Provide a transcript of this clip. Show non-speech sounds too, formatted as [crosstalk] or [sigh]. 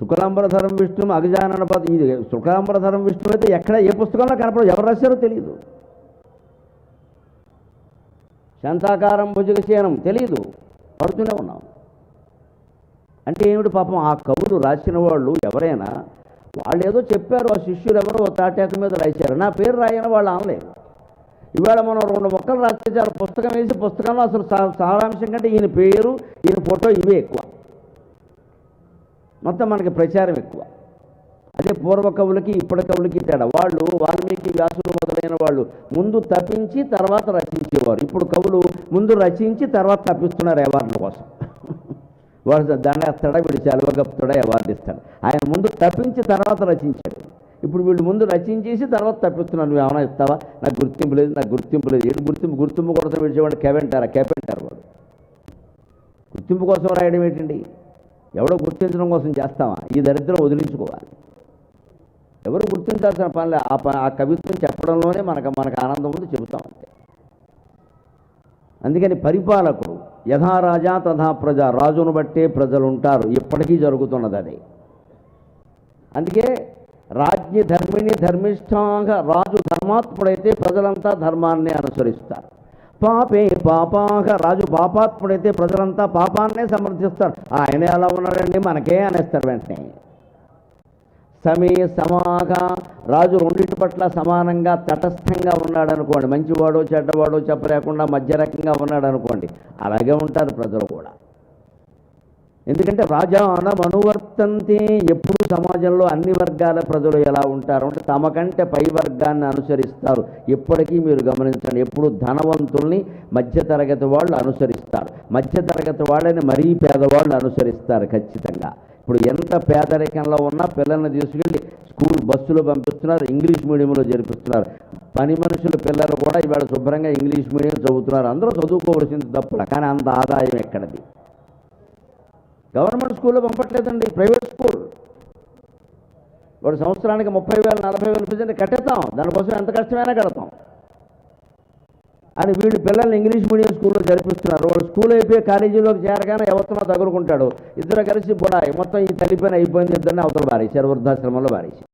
శుక్లాంబరధరం విష్ణు అగజానన పద ఇది శుక్లాంబరధరం విష్ణు అయితే ఎక్కడ ఏ పుస్తకంలో కనపడదు ఎవరు రాశారో తెలియదు శాంతాకారం భుజగశయనం తెలియదు పడుతూనే ఉన్నాం. అంటే ఏమిటి పాపం? ఆ కవులు రాసిన వాళ్ళు ఎవరైనా వాళ్ళు ఏదో చెప్పారు ఆ శిష్యులు ఎవరో ఓ తాటాకు మీద రాశారు. నా పేరు రాయని వాళ్ళు అనలేదు ఇవాళ మనం రెండు మొక్కలు రాస్తే చాలు పుస్తకం వేసి పుస్తకంలో అసలు సారాంశం కంటే ఈయన పేరు ఈయన ఫోటో ఇవే ఎక్కువ. మొత్తం మనకి ప్రచారం ఎక్కువ. అదే పూర్వ కవులకి ఇప్పటి కవులకి తేడా. వాళ్ళు వాల్మీకి వ్యాసులు మొదలైన వాళ్ళు ముందు తప్పించి తర్వాత రచించేవారు. ఇప్పుడు కవులు ముందు రచించి తర్వాత తప్పిస్తున్నారు అవార్డుల కోసం. [laughs] వాడు దండేస్తాడా వీడు సెలవుగప్తాడా అవార్డు ఇస్తాడు. ఆయన ముందు తప్పించి తర్వాత రచించాడు. ఇప్పుడు వీళ్ళు ముందు రచించేసి తర్వాత తప్పిస్తున్నాను నువ్వు ఏమైనా ఇస్తావా నాకు గుర్తింపు లేదు నాకు గుర్తింపు లేదు. ఏంటి గుర్తింపు గుర్తింపు కోసం విడిచేవాడు కెవెంటారా కెపెంటారు వాడు? గుర్తింపు కోసం రాయడం ఏంటండి? ఎవడో గుర్తించడం కోసం చేస్తామా ఈ దరిద్రం వదిలించుకోవాలి. ఎవరు గుర్తించాల్సిన పనిలే? ఆ ప ఆ కవిత్వం చెప్పడంలోనే మనకు మనకు ఆనందం ఉంది చెబుతాం అంతే. అందుకని పరిపాలకుడు యథా రాజా తథా ప్రజ రాజును బట్టే ప్రజలు ఉంటారు ఇప్పటికీ జరుగుతున్నది అది అందుకే రాజ్య ధర్మిణి ధర్మిష్ఠాంగ రాజు ధర్మాత్ముడైతే ప్రజలంతా ధర్మాన్ని అనుసరిస్తారు. పాపే పాపాహ రాజు పాపాత్ముడైతే ప్రజలంతా పాపాన్నే సమర్థిస్తారు. ఆయన ఎలా ఉన్నాడండి మనకే అనేస్తారు వెంటనే. సమీ సమాగా రాజు రెండింటి పట్ల సమానంగా తటస్థంగా ఉన్నాడు అనుకోండి మంచివాడో చెడ్డవాడో చెప్పలేకుండా మధ్య రకంగా ఉన్నాడు అనుకోండి అలాగే ఉంటారు ప్రజలు కూడా. ఎందుకంటే రాజానం అనువర్తంతే ఎప్పుడు సమాజంలో అన్ని వర్గాల ప్రజలు ఎలా ఉంటారు? అంటే తమ కంటే పై వర్గాన్ని అనుసరిస్తారు. ఎప్పటికీ మీరు గమనించండి ఎప్పుడు ధనవంతుల్ని మధ్యతరగతి వాళ్ళు అనుసరిస్తారు. మధ్యతరగతి వాళ్ళని మరీ పేదవాళ్ళు అనుసరిస్తారు ఖచ్చితంగా. ఇప్పుడు ఎంత పేదరికంలో ఉన్నా పిల్లల్ని తీసుకెళ్ళి స్కూల్ బస్సులో పంపిస్తున్నారు ఇంగ్లీష్ మీడియంలో జరిపిస్తున్నారు పని మనుషుల పిల్లలు కూడా ఇవాళ శుభ్రంగా ఇంగ్లీష్ మీడియం చదువుతున్నారు. అందరూ చదువుకోవాల్సింది తప్పుల కానీ అంత ఆదాయం ఎక్కడది? గవర్నమెంట్ స్కూల్లో పంపట్లేదండి ప్రైవేట్ స్కూల్. వాడు సంవత్సరానికి ముప్పై వేలు నలభై వేలు ఫీజు కట్టేస్తాం. దానికోసం ఎంత కష్టమైనా కడతాం. అని వీళ్ళు పిల్లల్ని ఇంగ్లీష్ మీడియం స్కూల్లో జరిపిస్తున్నారు. వాడు స్కూల్ అయిపోయి కాలేజీలోకి చేరగానే ఎవరితో తగులుకుంటాడు. ఇద్దరు కలిసి బుడాయి. మొత్తం ఈ తల్లిపైన అయిపోయింది ఇద్దరిని అవతల బారేశారు వృద్ధాశ్రమంలో బారేశారు